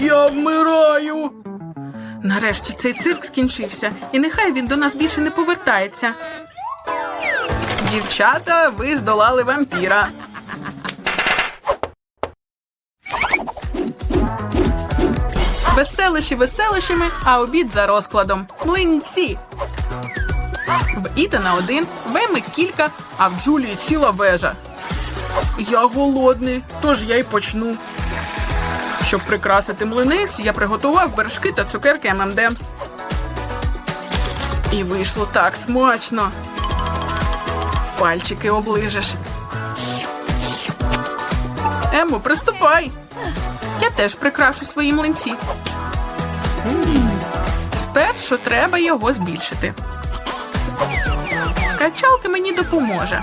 Я вмираю. Нарешті цей цирк скінчився, і нехай він до нас більше не повертається. Дівчата, ви здолали вампіра. Веселищі веселищами, а обід за розкладом. Млинці. В Ітана один, в Еми кілька, а в Джулії ціла вежа. Я голодний, тож я й почну. Щоб прикрасити млинець, я приготував вершки та цукерки ММДМС. І вийшло так смачно. Пальчики оближеш. Емо, приступай. Я теж прикрашу свої млинці. Спершу треба його збільшити. Качалка мені допоможе.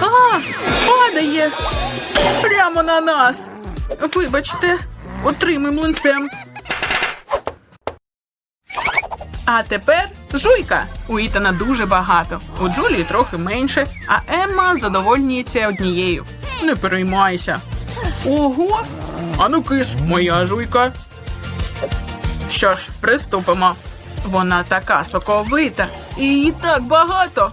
А, падає. Прямо на нас. Вибачте, отримай млинцем. А тепер жуйка. У Ітана дуже багато. У Джулії трохи менше, а Емма задовольнюється однією. Не переймайся. Ого. Ану киш, моя жуйка. Що ж, приступимо. Вона така соковита, і її так багато.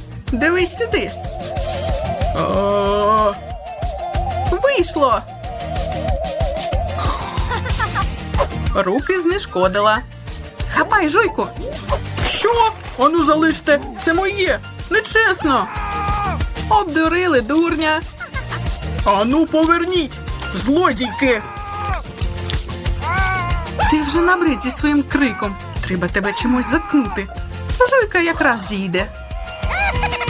Дивись сюди. Вийшло. Руки знешкодила. Хапай, жуйку. Що? Ану залиште, це моє. Нечесно. Обдурили дурня. Ану, поверніть, злодійки. Ти вже набрид зі своїм криком. Треба тебе чимось заткнути. Жуйка якраз зійде.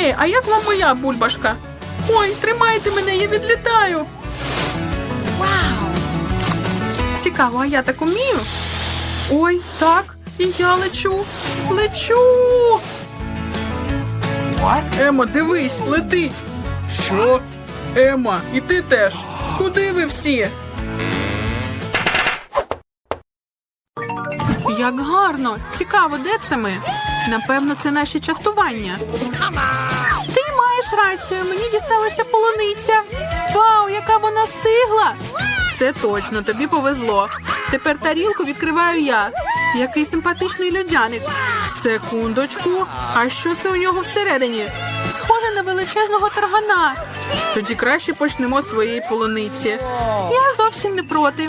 Гей, а як вам моя бульбашка? Ой, тримайте мене, я відлітаю. Вау! Цікаво, а я так умію? Ой, так, і я лечу. Лечу. Ема, дивись, летить. Що? Ема, і ти теж. Куди ви всі? Як гарно! Цікаво, де це ми? Напевно, це наші частування. Ти маєш рацію, мені дісталася полуниця. Вау, яка вона стигла! Це точно, тобі повезло. Тепер тарілку відкриваю я. Який симпатичний людяник. Секундочку. А що це у нього всередині? Схоже на величезного таргана. Тоді краще почнемо з твоєї полуниці. Я зовсім не проти.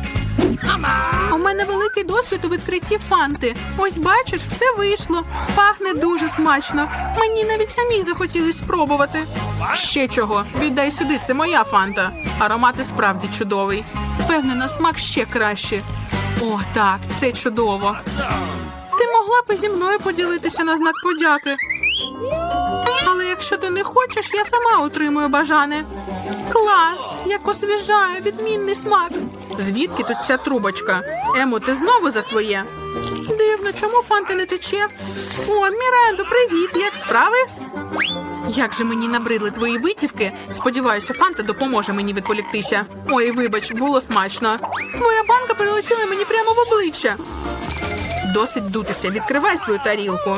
У мене великий досвід у відкритті фанти. Ось бачиш, все вийшло. Пахне дуже смачно. Мені навіть самій захотілось спробувати. Ще чого? Віддай сюди, це моя фанта. Аромат і справді чудовий. Впевнена, смак ще краще. О, так, це чудово. Ти могла б зі мною поділитися на знак подяки. Якщо ти не хочеш, я сама отримую бажане. Клас! Як освіжає, відмінний смак. Звідки тут ця трубочка? Емо, ти знову за своє? Дивно, чому фанта не тече? О, Мірендо, привіт! Як справи? Як же мені набридли твої витівки? Сподіваюся, фанта допоможе мені відволіктися. Ой, вибач, було смачно. Твоя банка прилетіла мені прямо в обличчя. Досить дутися, відкривай свою тарілку.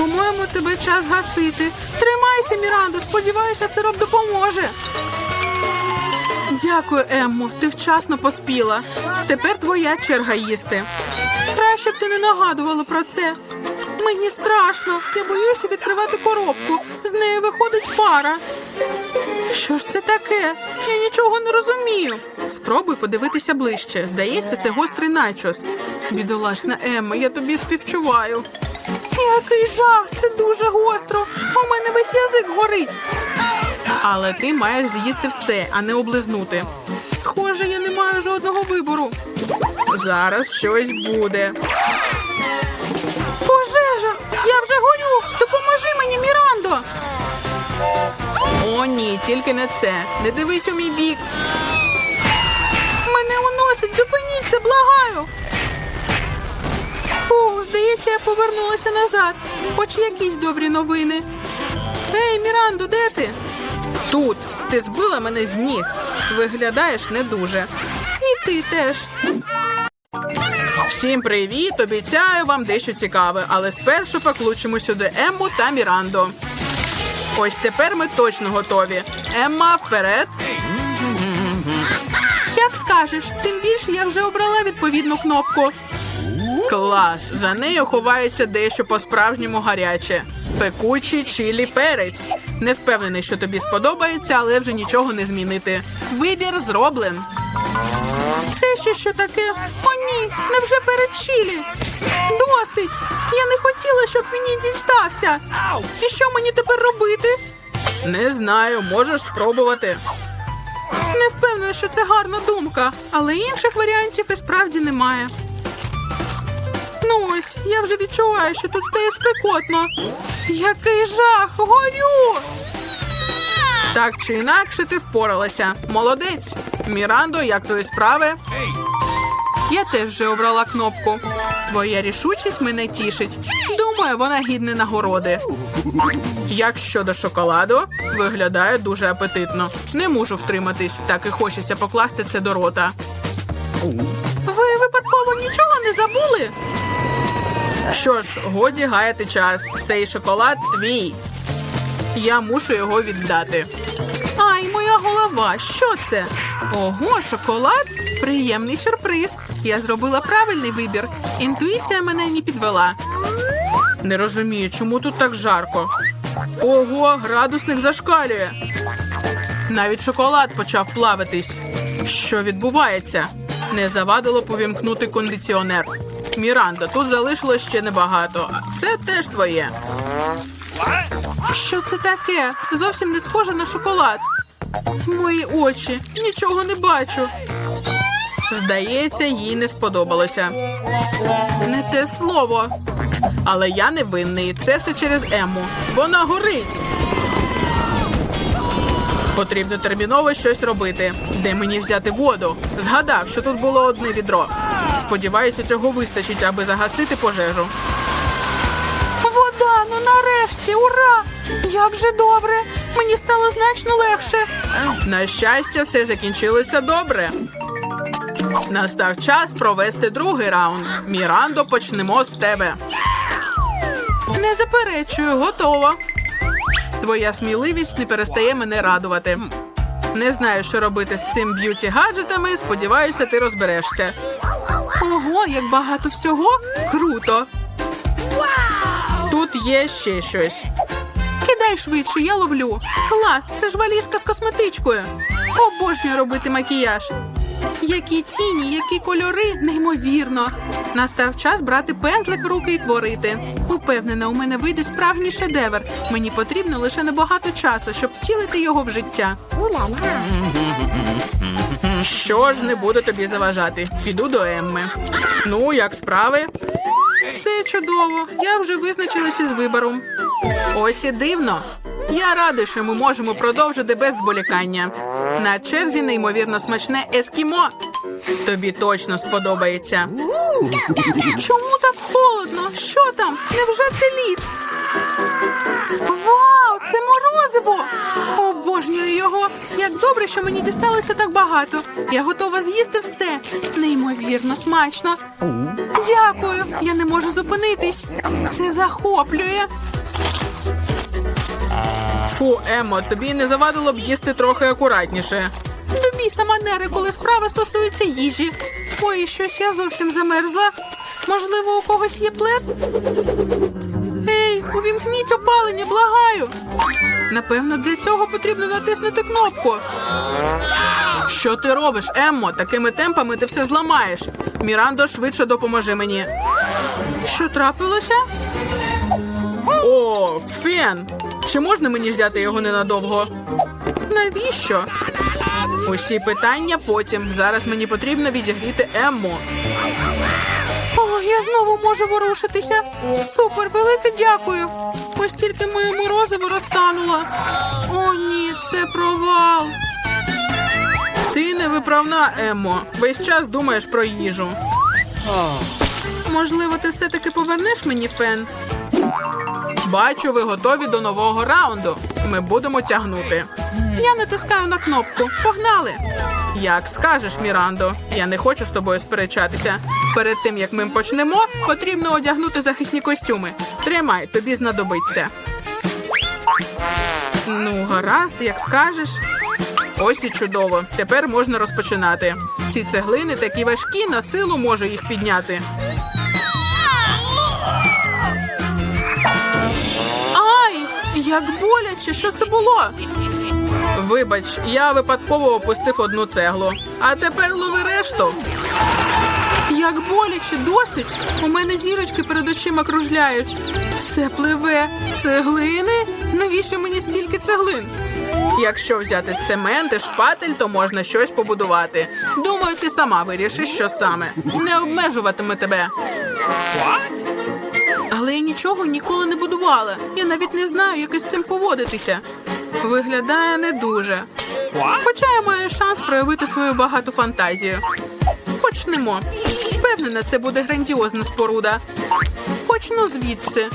По-моєму, тебе час гасити. Тримайся, Мірандо, сподіваюся, сироп допоможе. Дякую, Еммо. Ти вчасно поспіла. Тепер твоя черга їсти. Краще б ти не нагадувала про це. Мені страшно. Я боюся відкривати коробку. З нею виходить пара. Що ж це таке? Я нічого не розумію. Спробуй подивитися ближче. Здається, це гострий начос. Бідолашна Емма, я тобі співчуваю. Який жах! Це дуже гостро. У мене весь язик горить. Але ти маєш з'їсти все, а не облизнути. Схоже, я не маю жодного вибору. Зараз щось буде. Пожежа! Я вже горю! Допоможи мені, Мірандо! О, ні, тільки не це. Не дивись у мій бік. Мене уносить, зупиніться, благаю. Здається, я повернулася назад. Хоч якісь добрі новини. Ей, Мірандо, де ти? Тут. Ти збила мене з ніг. Виглядаєш не дуже. І ти теж. Всім привіт! Обіцяю вам дещо цікаве, але спершу покличемо сюди Емму та Мірандо. Ось тепер ми точно готові. Емма, вперед. Як скажеш, тим більше я вже обрала відповідну кнопку. Клас! За нею ховається дещо по-справжньому гаряче. Пекучий чилі перець. Не впевнений, що тобі сподобається, але вже нічого не змінити. Вибір зроблен. Це ще що таке? О, ні, невже перед чилі? Досить! Я не хотіла, щоб мені дістався. І що мені тепер робити? Не знаю, можеш спробувати. Не впевнена, що це гарна думка, але інших варіантів і справді немає. Ну я вже відчуваю, що тут стає спекотно. Який жах! Горю! Так чи інакше ти впоралася. Молодець. Мірандо, як твої справи? Я теж вже обрала кнопку. Твоя рішучість мене тішить. Думаю, вона гідна нагороди. Як щодо шоколаду, виглядає дуже апетитно. Не можу втриматись, так і хочеться покласти це до рота. Ви випадково нічого не забули? Що ж, годі гаяти час. Цей шоколад твій. Я мушу його віддати. Ай, моя голова, що це? Ого, шоколад? Приємний сюрприз. Я зробила правильний вибір. Інтуїція мене не підвела. Не розумію, чому тут так жарко. Ого, градусник зашкалює. Навіть шоколад почав плавитись. Що відбувається? Не завадило повімкнути кондиціонер. Міранда, тут залишилось ще небагато. Це теж твоє. Що це таке? Зовсім не схоже на шоколад. Мої очі, нічого не бачу. Здається, їй не сподобалося. Не те слово. Але я не винний. Це все через Ему. Вона горить. Потрібно терміново щось робити. Де мені взяти воду? Згадав, що тут було одне відро. Сподіваюся, цього вистачить, аби загасити пожежу. Вода, ну нарешті, ура! Як же добре! Мені стало значно легше. На щастя, все закінчилося добре. Настав час провести другий раунд. Мірандо, почнемо з тебе. Не заперечую, готово. Твоя сміливість не перестає мене радувати. Не знаю, що робити з цим б'юті гаджетами. Сподіваюся, ти розберешся. Ого, як багато всього! Круто! Тут є ще щось. Кидай швидше, я ловлю. Клас, це ж валізка з косметичкою. Обожнюю робити макіяж. Які тіні, які кольори, неймовірно. Настав час брати пензлик в руки і творити. Упевнена, у мене вийде справжній шедевр. Мені потрібно лише небагато часу, щоб втілити його в життя. Що ж не буду тобі заважати? Піду до Емми. Ну, як справи? Все чудово. Я вже визначилася з вибором. Ось і дивно. Я радий, що ми можемо продовжити без зволікання. На черзі неймовірно смачне ескімо. Тобі точно сподобається. Чому так холодно? Що там? Невже це лід? Вау, це морозиво! Обожнюю його. Як добре, що мені дісталося так багато. Я готова з'їсти все. Неймовірно смачно. Дякую. Я не можу зупинитись. Це захоплює. Фу, Емо, тобі не завадило б їсти трохи акуратніше. До біса манери, коли справа стосується їжі. Ой, щось я зовсім замерзла. Можливо, у когось є плед? Ей, увімкніть опалення, благаю. Напевно, для цього потрібно натиснути кнопку. Що ти робиш, Еммо? Такими темпами ти все зламаєш. Мірандо, швидше допоможи мені. Що трапилося? О, фен! Чи можна мені взяти його ненадовго? Навіщо? Усі питання потім. Зараз мені потрібно відігріти Емму. О, я знову можу ворушитися. Супер, велике дякую. Ось тільки моє морозиво розтануло. О, ні, це провал. Ти невиправна, Еммо. Весь час думаєш про їжу. Можливо, ти все-таки повернеш мені фен? Бачу, ви готові до нового раунду. Ми будемо тягнути. Я натискаю на кнопку. Погнали! Як скажеш, Мірандо, я не хочу з тобою сперечатися. Перед тим як ми почнемо, потрібно одягнути захисні костюми. Тримай, тобі знадобиться. Ну, гаразд, як скажеш. Ось і чудово. Тепер можна розпочинати. Ці цеглини такі важкі, на силу можу їх підняти. Ай, як боляче, що це було? Вибач, я випадково опустив одну цеглу. А тепер лови решту. Як боляче, досить. У мене зірочки перед очима кружляють. Все пливе. Цеглини? Навіщо мені стільки цеглин? Якщо взяти цемент і шпатель, то можна щось побудувати. Думаю, ти сама вирішиш, що саме. Не обмежуватиме тебе. Але я нічого ніколи не будувала. Я навіть не знаю, як із цим поводитися. Виглядає не дуже. Хоча я маю шанс проявити свою багату фантазію. Почнемо. Впевнена, це буде грандіозна споруда. Почну звідси.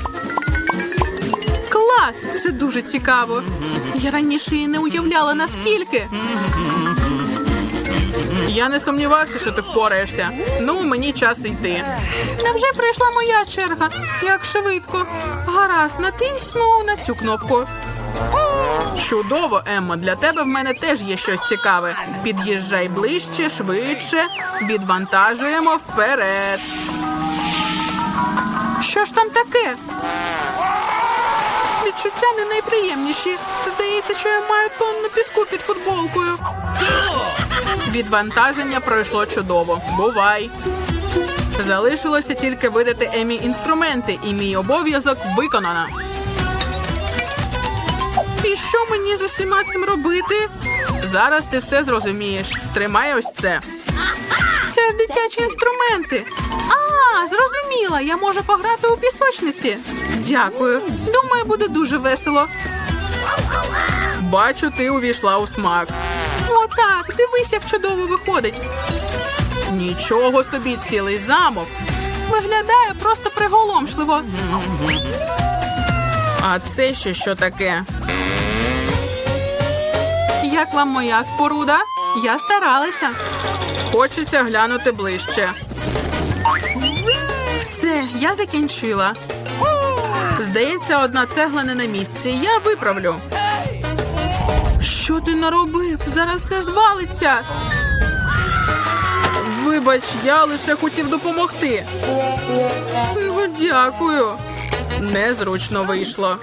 Клас! Це дуже цікаво. Я раніше і не уявляла наскільки. Я не сумнівався, що ти впораєшся. Ну, мені час йти. Невже прийшла моя черга? Як швидко. Гаразд, натисну на цю кнопку. Чудово, Еммо, для тебе в мене теж є щось цікаве. Під'їжджай ближче, швидше, відвантажуємо вперед. Що ж там таке? Відчуття не найприємніші. Здається, що я маю тонну піску під футболкою. Відвантаження пройшло чудово. Бувай. Залишилося тільки видати Емі інструменти, і мій обов'язок виконано. І що мені з усіма цим робити? Зараз ти все зрозумієш. Тримай ось це. Це ж дитячі інструменти. А, зрозуміла, я можу пограти у пісочниці. Дякую. Думаю, буде дуже весело. Бачу, ти увійшла у смак. Отак, дивись, як чудово виходить. Нічого собі, цілий замок. Виглядає просто приголомшливо. А це ще що таке? Як вам моя споруда? Я старалася. Хочеться глянути ближче. Все, я закінчила. Здається, одна цегла не на місці. Я виправлю. Що ти наробив? Зараз все звалиться. Вибач, я лише хотів допомогти. Дякую. Незручно вийшло.